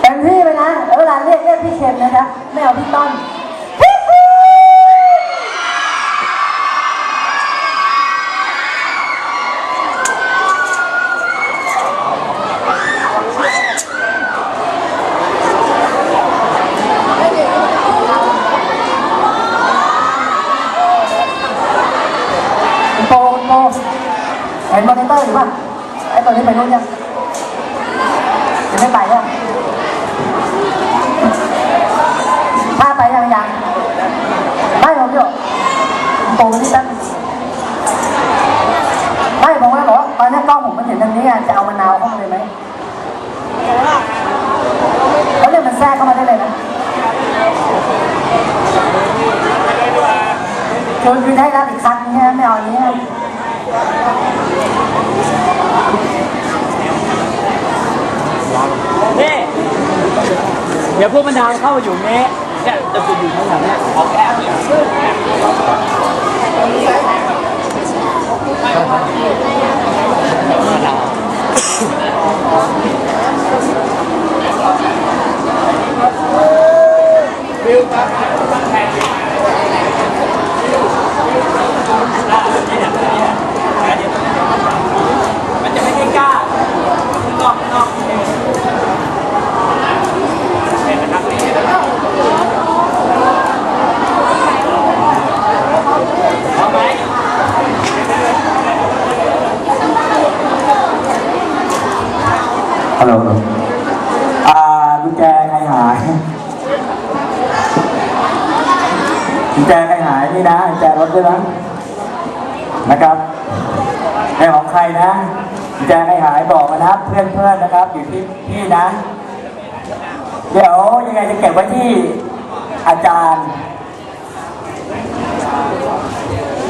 เต็มที่ไปนะแล้วเวลาเรียกเรียกพี่เคนนะจ๊ะไม่เอาพี่ต้นคุณโปโปเห็นมอนิเตอร์อยู่ป่ะไอ้ตัวนี้ไปนู้นยังไม่ไปอะถ้าไป ยังยังไม่ผมอยู่คุณโปนี่ตั้งไม่ผมก็เลยบอกว่าตอนนี้กล้องผมมันเห็นทางนี้อะจะเอามะนาวเข้ามาเลยไหมแล้วเนี่ยมันแทรกเข้ามาได้เลยนะคือคือได้รับอีกครั้งนี้ไม่เอาอันนี้นี่เดี๋ยวพวกมันดาวเข้าอยู่เนี้ย เนี่ยจะไปอยู่ข้างหลังเนี่ยออกแอบเนี่ยมันจะไม่ได้กล้านอกนอกเองเป็นนะครับพร้อมไหม ฮัลโหลอ่ากุญแจใครหาย กุญแจใครหายนี่นะกุญแจรถด้วยนะนะครับในของใครนะกุญแจใครหายบอกมานะเพื่อนเพื่อนนะครับ อยู่ที่พี่นะ เดี๋ยวยังไงจะเก็บไว้ที่อาจารย์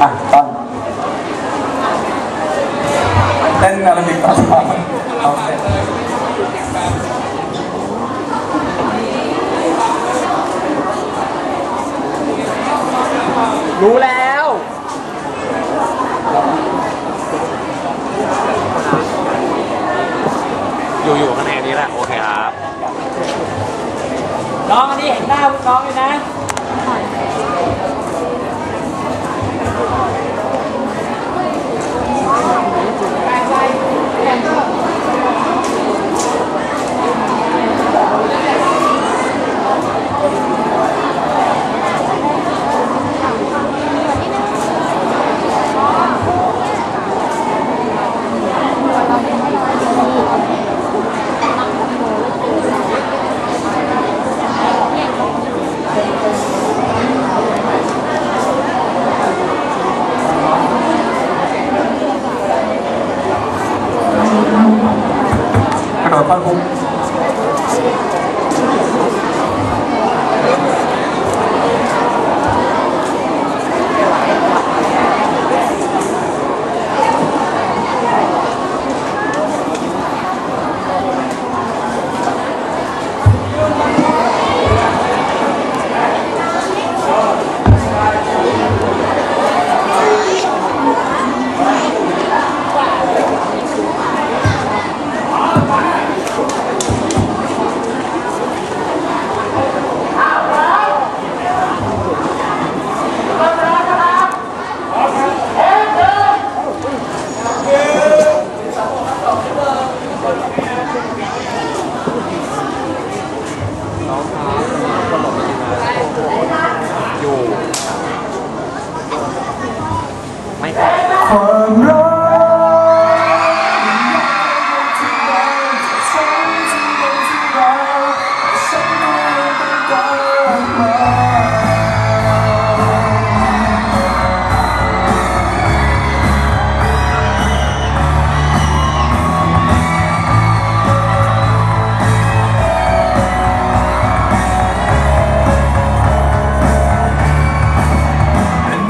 อะต้นเต้นอะไรติดต่อเอาเสร็จ รู้แล้ว อยู่อยู่ข้างในนี้แหละ โอเคครับ น้องอันนี้เห็นหน้าลูกน้องเลยนะ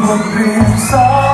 một quyền gió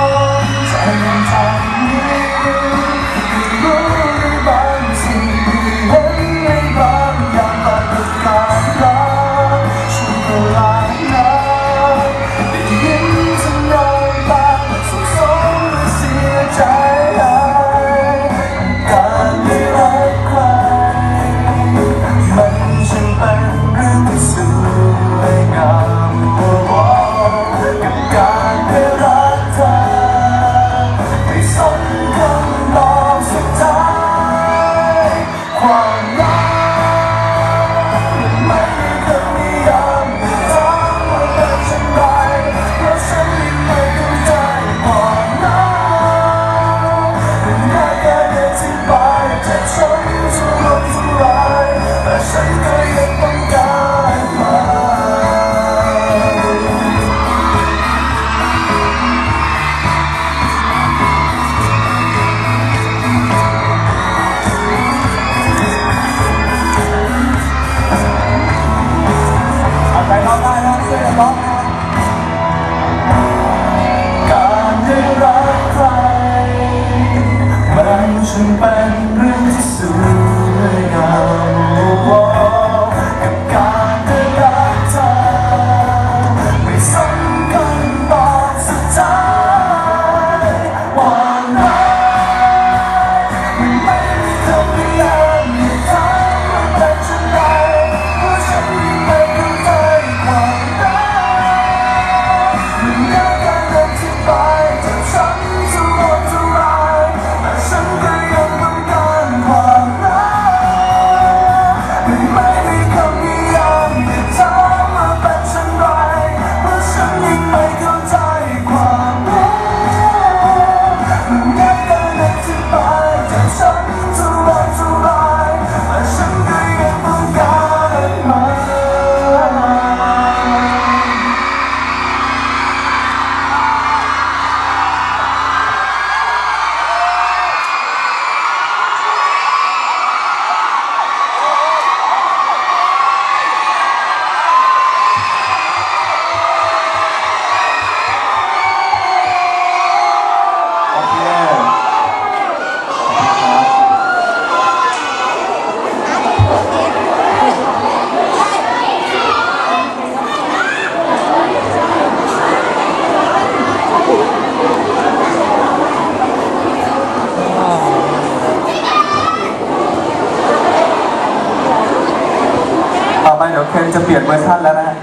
จะเปลี่ยนเวอร์ชันแล้วนะฮะ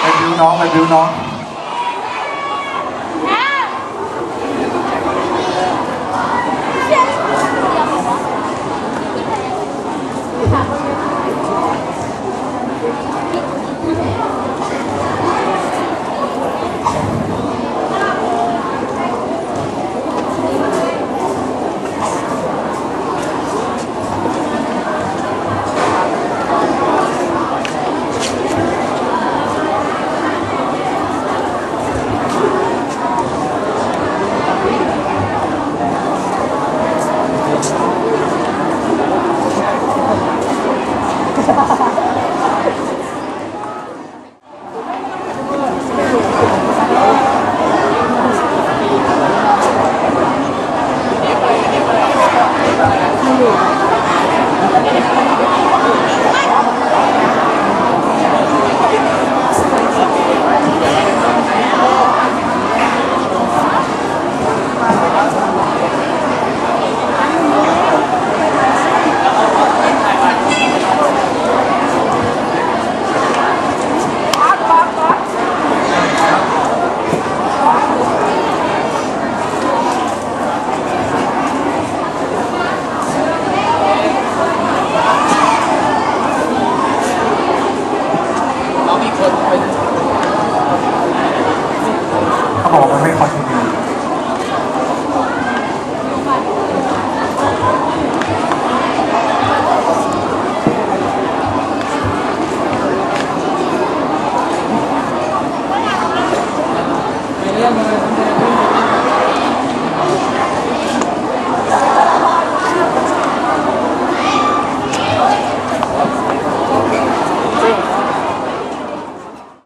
ไปบิวน้องไปบิวน้อง